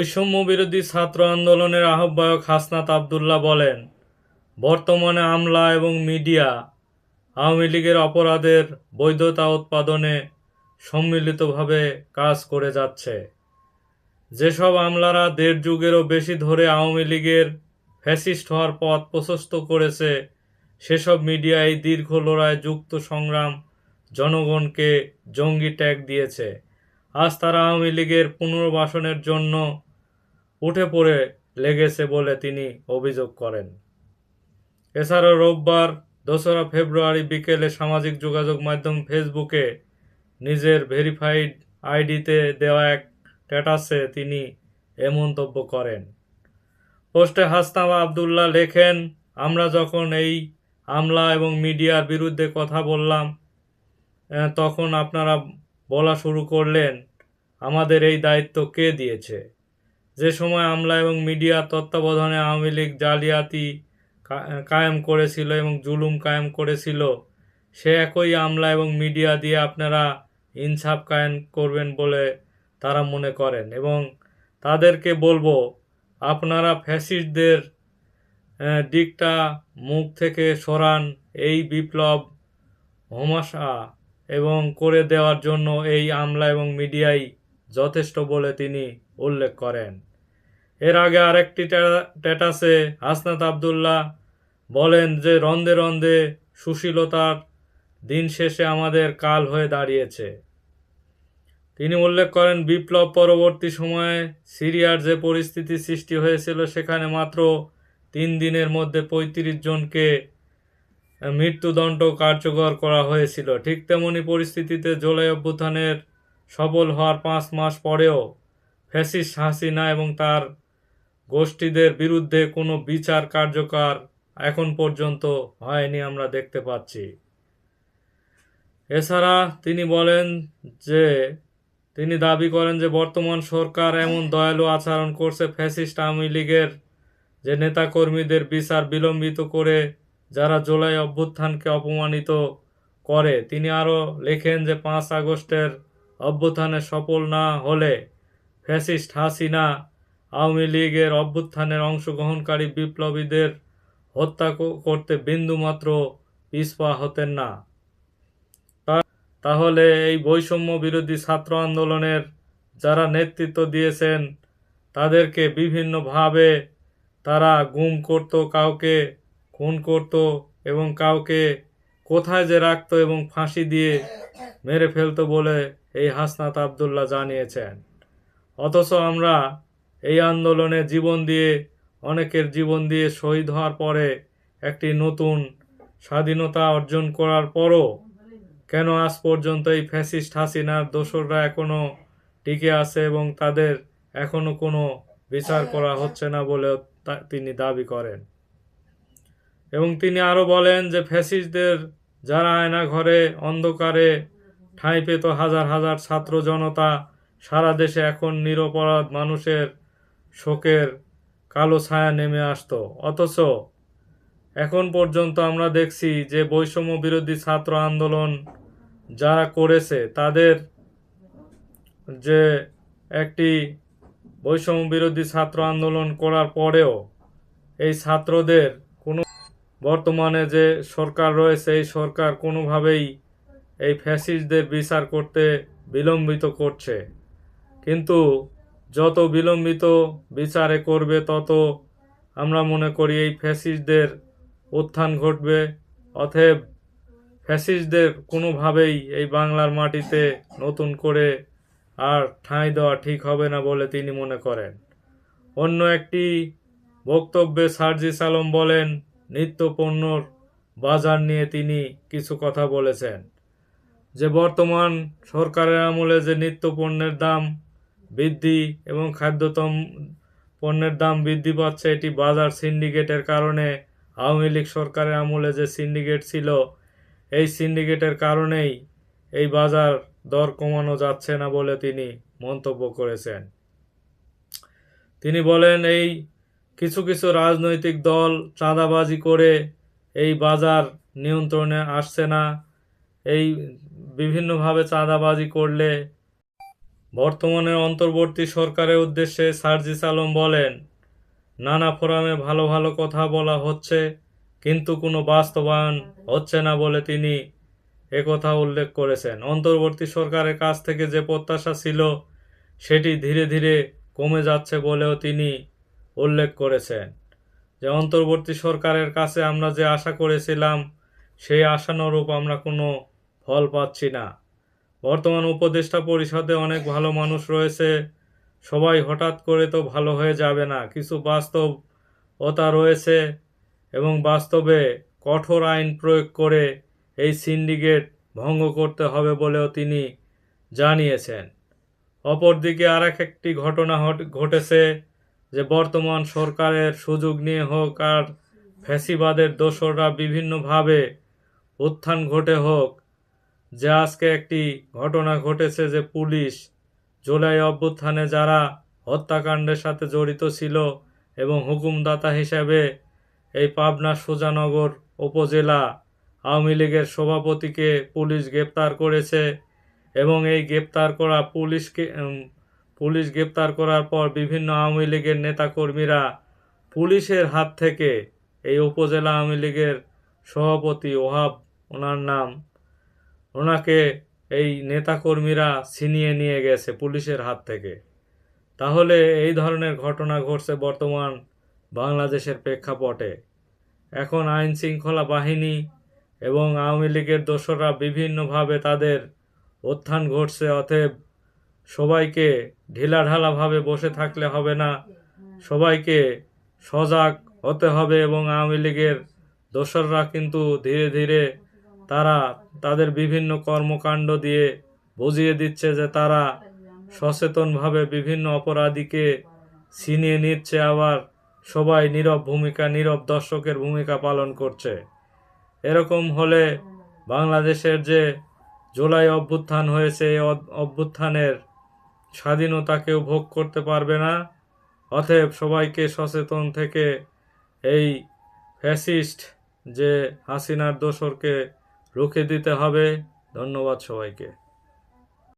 বৈষম্য বিরোধী ছাত্র আন্দোলনের আহ্বায়ক হাসনাত আবদুল্লাহ বলেন, বর্তমানে আমলা এবং মিডিয়া আওয়ামী লীগের অপরাধের বৈধতা উৎপাদনে সম্মিলিতভাবে কাজ করে যাচ্ছে। যেসব আমলারা দেড় যুগেরও বেশি ধরে আওয়ামী লীগের ফ্যাসিস্ট হওয়ার পথ প্রশস্ত করেছে, সেসব মিডিয়া এই দীর্ঘ লড়াই যুক্ত সংগ্রাম জনগণকে জঙ্গি ট্যাগ দিয়েছে। আজ তারা আওয়ামী লীগের পুনর্বাসনের জন্য উঠে পড়ে লেগেছে বলে তিনি অভিযোগ করেন। এছাড়াও রোববার দোসরা ফেব্রুয়ারি বিকেলে সামাজিক যোগাযোগ মাধ্যম ফেসবুকে নিজের ভেরিফাইড আইডিতে দেওয়া এক স্ট্যাটাসে তিনি এ মন্তব্য করেন। পোস্টে হাসনাবা আবদুল্লাহ লেখেন, আমরা যখন এই আমলা এবং মিডিয়ার বিরুদ্ধে কথা বললাম তখন আপনারা বলা শুরু করলেন, আমাদের এই দায়িত্ব কে দিয়েছে? যে সময় আমলা এবং মিডিয়া তত্ত্বাবধানে আওয়ামী লীগ জালিয়াতি কায়েম করেছিল এবং জুলুম কায়েম করেছিল, সে একই আমলা এবং মিডিয়া দিয়ে আপনারা ইনসাফ কায়েম করবেন বলে তারা মনে করেন এবং তাদেরকে বলব, আপনারা ফ্যাসিস্টদের দিকটা মুখ থেকে সরান, এই বিপ্লব হমাশা এবং করে দেওয়ার জন্য এই আমলা এবং মিডিয়াই যথেষ্ট বলে তিনি উল্লেখ করেন। এর আগে আরেকটি স্ট্যাটাসে হাসনাত আবদুল্লাহ বলেন যে রন্দে রন্দে সুশীলতার দিন শেষে আমাদের কাল হয়ে দাঁড়িয়েছে। তিনি উল্লেখ করেন, বিপ্লব পরবর্তী সময়ে সিরিয়ার যে পরিস্থিতি সৃষ্টি হয়েছিল, সেখানে মাত্র তিন দিনের মধ্যে পঁয়ত্রিশ জনকে মৃত্যুদণ্ড কার্যকর করা হয়েছিল। ঠিক তেমনি পরিস্থিতিতে জুলাই অভ্যুত্থানের সফল হওয়ার পাঁচ মাস পরেও ফ্যাসিস হাসিনা এবং তার গোষ্ঠীদের বিরুদ্ধে কোনো বিচার কার্যকর এখন পর্যন্ত হয়নি আমরা দেখতে পাচ্ছি। এছাড়া তিনি বলেন যে, তিনি দাবি করেন যে বর্তমান সরকার এমন দয়ালু আচরণ করছে ফ্যাসিস্ট আওয়ামী লীগের যে নেতাকর্মীদের বিচার বিলম্বিত করে যারা জুলাই অভ্যুত্থানকে অপমানিত করে। তিনি আরও লেখেন যে, পাঁচ আগস্টের অভ্যুত্থানে সফল না হলে ফ্যাসিস্ট হাসিনা আওয়ামী লীগের অভ্যুত্থানের অংশগ্রহণকারী বিপ্লবীদের হত্যা করতে বিন্দুমাত্র পিছপা হতেন না। তাহলে এই বৈষম্য বিরোধী ছাত্র আন্দোলনের যারা নেতৃত্ব দিয়েছেন, তাদেরকে বিভিন্নভাবে তারা গুম করত, কাউকে খুন করত এবং কাউকে কোথায় যে রাখত এবং ফাঁসি দিয়ে মেরে ফেলতো বলে এই হাসনাত আবদুল্লাহ জানিয়েছেন। অথচ আমরা এই আন্দোলনে জীবন দিয়ে, অনেকের জীবন দিয়ে শহীদ হওয়ার পরে একটি নতুন স্বাধীনতা অর্জন করার পরও কেন আজ পর্যন্ত এই ফ্যাসিস্ট হাসিনার দোসররা এখনও টিকে আছে এবং তাদের এখনও কোনো বিচার করা হচ্ছে না বলেও তিনি দাবি করেন? এবং তিনি আরও বলেন যে ফ্যাসিস্টদের যারা আয়না ঘরে, অন্ধকারে ঠাঁই পেত হাজার হাজার ছাত্র জনতা, সারা দেশে এখন নিরপরাধ মানুষের শোকের কালো ছায়া নেমে আসতো। অথচ এখন পর্যন্ত আমরা দেখছি যে বৈষম্য বিরোধী ছাত্র আন্দোলন যারা করেছে, তাদের যে একটি বৈষম্য বিরোধী ছাত্র আন্দোলন করার পরেও এই ছাত্রদের কোনো বর্তমানে যে সরকার রয়েছে, এই সরকার কোনোভাবেই এই ফ্যাসিস্টদের বিচার করতে বিলম্বিত করছে। কিন্তু যত বিলম্বিত বিচারে করবে, তত আমরা মনে করি এই ফ্যাসিস্টদের উত্থান ঘটবে। অতএব ফ্যাসিস্টদের কোনোভাবেই এই বাংলার মাটিতে নতুন করে আর ঠাঁই দেওয়া ঠিক হবে না বলে তিনি মনে করেন। অন্য একটি বক্তব্যে সার্জিস আলম বলেন, নিত্য পণ্যর বাজার নিয়ে তিনি কিছু কথা বলেছেন। যে বর্তমান সরকারের আমলে যে নিত্য পণ্যের দাম বৃদ্ধি এবং খাদ্যতম পণ্যের দাম বৃদ্ধি পাচ্ছে, এটি বাজার সিন্ডিকেটের কারণে। আওয়ামী লীগ সরকারের আমলে যে সিন্ডিকেট ছিল, এই সিন্ডিকেটের কারণেই এই বাজার দর কমানো যাচ্ছে না বলে তিনি মন্তব্য করেছেন। তিনি বলেন, এই কিছু কিছু রাজনৈতিক দল চাঁদাবাজি করে এই বাজার নিয়ন্ত্রণে আসছে না। এই বিভিন্নভাবে চাঁদাবাজি করলে বর্তমানে অন্তর্বর্তী সরকারের উদ্দেশ্যে সার্জিস আলম বলেন, নানা ফোরামে ভালো ভালো কথা বলা হচ্ছে, কিন্তু কোনো বাস্তবায়ন হচ্ছে না বলে তিনি একথা উল্লেখ করেছেন। অন্তর্বর্তী সরকারের কাছ থেকে যে প্রত্যাশা ছিল, সেটি ধীরে ধীরে কমে যাচ্ছে বলেও তিনি উল্লেখ করেছেন। যে অন্তর্বর্তী সরকারের কাছে আমরা যে আশা করেছিলাম, সেই আশানুরূপ আমরা কোনো ফল পাচ্ছি না। বর্তমান উপদেষ্টা পরিষদে অনেক ভালো মানুষ রয়েছে। সবাই হঠাৎ করে তো ভালো হয়ে যাবে না। কিছু বাস্তবতা রয়েছে এবং বাস্তবে কঠোর আইন প্রয়োগ করে এই সিন্ডিকেট ভঙ্গ করতে হবে বলেও তিনি জানিয়েছেন। অপরদিকে আর এক একটি ঘটনা ঘটেছে যে বর্তমান সরকারের সুযোগ নিয়ে হোক আর ফ্যাসিবাদের দোসররা বিভিন্নভাবে উত্থান ঘটে হোক যে আজকে একটি ঘটনা ঘটেছে যে পুলিশ জুলাই অভ্যুত্থানে যারা হত্যাকাণ্ডের সাথে জড়িত ছিল এবং হুকুমদাতা হিসেবে এই পাবনা সুজানগর উপজেলা আওয়ামী লীগের সভাপতিকে পুলিশ গ্রেপ্তার করেছে এবং এই গ্রেপ্তার করা পুলিশকে পুলিশ গ্রেপ্তার করার পর বিভিন্ন আওয়ামী লীগের নেতাকর্মীরা পুলিশের হাত থেকে এই উপজেলা আওয়ামী লীগের সভাপতি ওহাব, ওনার নাম ওনাকে এই নেতাকর্মীরা ছিনিয়ে নিয়ে গেছে পুলিশের হাত থেকে। তাহলে এই ধরনের ঘটনা ঘটছে বর্তমান বাংলাদেশের প্রেক্ষাপটে। এখন আইন শৃঙ্খলা বাহিনী এবং আওয়ামী লীগের দোসররা বিভিন্নভাবে তাদের উত্থান ঘটছে, অতএব সবাইকে ঢিলাঢালাভাবে বসে থাকলে হবে না। সবাইকে সজাগ হতে হবে এবং আওয়ামী লীগের দোসররা কিন্তু ধীরে ধীরে তারা তাদের বিভিন্ন কর্মকাণ্ড দিয়ে বুঝিয়ে দিচ্ছে যে তারা সচেতনভাবে বিভিন্ন অপরাধীকে ছিনিয়ে নিচ্ছে, আবার সবাই নীরব ভূমিকা, নীরব দর্শকের ভূমিকা পালন করছে। এরকম হলে বাংলাদেশের যে জুলাই অভ্যুত্থান হয়েছে, এই অভ্যুত্থানের স্বাধীনতা কেউ ভোগ করতে পারবে না। অতএব সবাইকে সচেতন থেকে এই ফ্যাসিস্ট যে হাসিনার দোসরকে রুখে দিতে হবে। ধন্যবাদ সবাইকে।